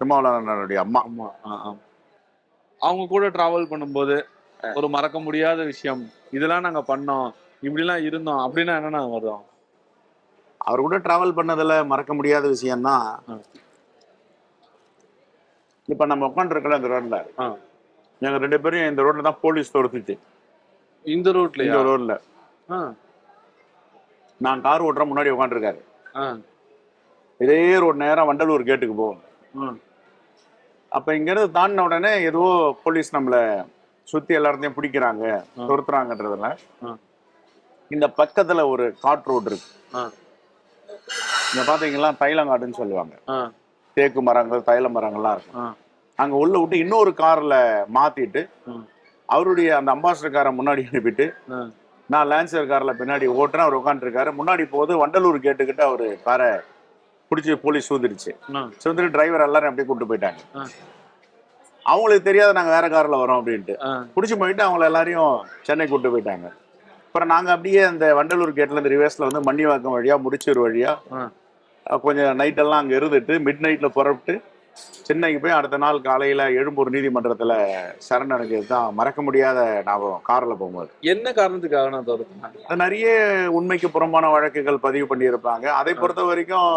திருமாவளவனுடைய அம்மா. ஆ. அவங்க கூட டிராவல் பண்ணும்போது ஒரு மறக்க முடியாத விஷயம் இதெல்லாம் நாங்க பண்ணோம் இப்படிலாம் இருந்தோம் அப்படின்னா என்னன்னா வரும் அவர் கூட டிராவல் பண்ணதுல மறக்க முடியாத விஷயம்தான் ஆ. இப்ப நம்ம உட்காந்துருக்கல இந்த ரோட்ல. எங்க ரெண்டு பேரும் இந்த ரோட்ல தான் போலீஸ் துரத்துச்சு இந்த ரூட்லயா இந்த ரோட்ல நான் கார் ஓட்டுற முன்னாடி உட்காந்துருக்காரு இதே ரோட் நேரா வண்டலூர் கேட்டுக்கு போகும் ஆ. அப்ப இங்க இருந்து தாண்டின உடனே ஏதோ போலீஸ் நம்மள சுத்தி எல்லாத்தையும் பிடிக்கிறாங்க. துரத்துறாங்கன்றதுல. இந்த பக்கத்துல ஒரு காட் ரோடு இருக்கு. இங்க பாத்தீங்கன்னா தைலங்காடுன்னு சொல்லுவாங்க தேக்கு மரங்கள் தைல மரங்கள்லாம் இருக்கும். அங்க உள்ள விட்டு இன்னொரு கார்ல மாத்திட்டு ம். அவருடைய அந்த அம்பாசிடர் காரை முன்னாடி அனுப்பிட்டு. நான் லான்சர் கார்ல பின்னாடி ஓட்டுறேன் அவர் உட்காந்துருக்காரு முன்னாடி போகுது வண்டலூர் கேட்டுக்கிட்டு அவரு காரை பிடிச்சி போலீஸ் சூழ்ந்துடுச்சு ஆ. சுந்தரி டிரைவர் எல்லாரும் அப்படியே கூட்டு போயிட்டாங்க. அவங்களுக்கு தெரியாத நாங்க வேற கார்ல வரோம் அப்படின்ட்டு. பிடிச்சி போயிட்டு அவங்கள எல்லாரையும் சென்னை கூட்டு போயிட்டாங்க அப்புறம் நாங்க அப்படியே அந்த வண்டலூர் கேட்ல இருந்து ரிவர்ஸ்ல வந்து மண்ணிவாக்கம் வழியா முடிச்சூர் வழியா ஆ. அஹ் கொஞ்சம் நைட் எல்லாம் அங்க இருந்துட்டு மிட் நைட்ல புறப்பட்டு சென்னைக்கு போய் அடுத்த நாள் காலையில எழும்பூர் நீதிமன்றத்துல சரணடைஞ்சது தான் மறக்க முடியாத ஞாபகம் கார்ல போகும்போது என்ன காரணத்துக்காக நான் அது நிறைய உண்மைக்கு புறம்பான வழக்குகள் பதிவு பண்ணியிருப்பாங்க அதை பொறுத்த வரைக்கும்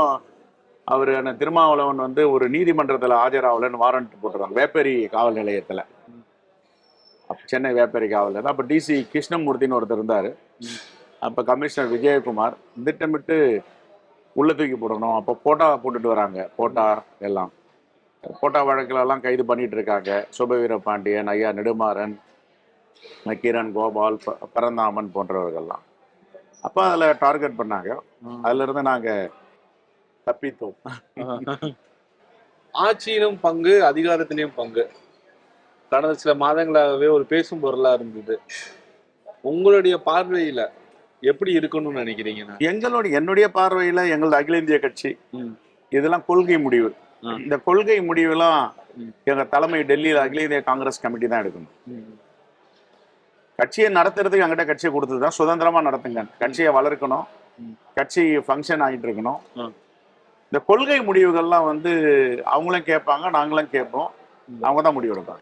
அவர் திருமாவளவன் வந்து ஒரு நீதிமன்றத்துல ஆஜராகலன்னு வாரண்ட் போட்டுருவாங்க வேப்பேரி காவல் நிலையத்துல. அப்ப சென்னை வேப்பேரி காவல் நிலையம் அப்ப டிசி கிருஷ்ணமூர்த்தின்னு ஒருத்தர் இருந்தாரு. அப்ப கமிஷனர் விஜயகுமார் திட்டமிட்டு உள்ள தூக்கி போடணும். அப்போ போட்டா போட்டுட்டு வராங்க. போட்டா எல்லாம். போட்டா வழக்குல எல்லாம் கைது பண்ணிட்டு இருக்காங்க. சுபவீர பாண்டியன் ஐயா நெடுமாறன் நக்கீரன் கோபால் ப- பரந்தாமன் போன்றவர்கள்லாம். அப்போ அதில் டார்கெட் பண்ணாங்க. அதுல இருந்து நாங்க தப்பித்தோம். ஆட்சியிலும் பங்கு அதிகாரத்திலையும் பங்கு. கடந்த சில மாதங்களாகவே ஒரு பேசும் பொருளா இருந்தது. உங்களுடைய பார்வையில எப்படி இருக்கணும்னு நினைக்கிறீங்க எங்களுடைய என்னுடைய பார்வையில எங்களது அகில இந்திய கட்சி. இதெல்லாம் கொள்கை முடிவு. இந்த கொள்கை முடிவுலாம். எங்க தலைமை டெல்லியில் அகில இந்திய காங்கிரஸ் கமிட்டி தான் எடுக்கணும். கட்சியை நடத்துறதுக்கு எங்கிட்ட கட்சியை கொடுத்தது தான் சுதந்திரமா நடத்துங்க கட்சியை வளர்க்கணும். கட்சி ஃபங்க்ஷன் ஆகிட்டு இருக்கணும். இந்த கொள்கை முடிவுகள்லாம் வந்து அவங்களும் கேட்பாங்க நாங்களும் கேட்போம். அவங்க தான் முடிவு எடுப்பாங்க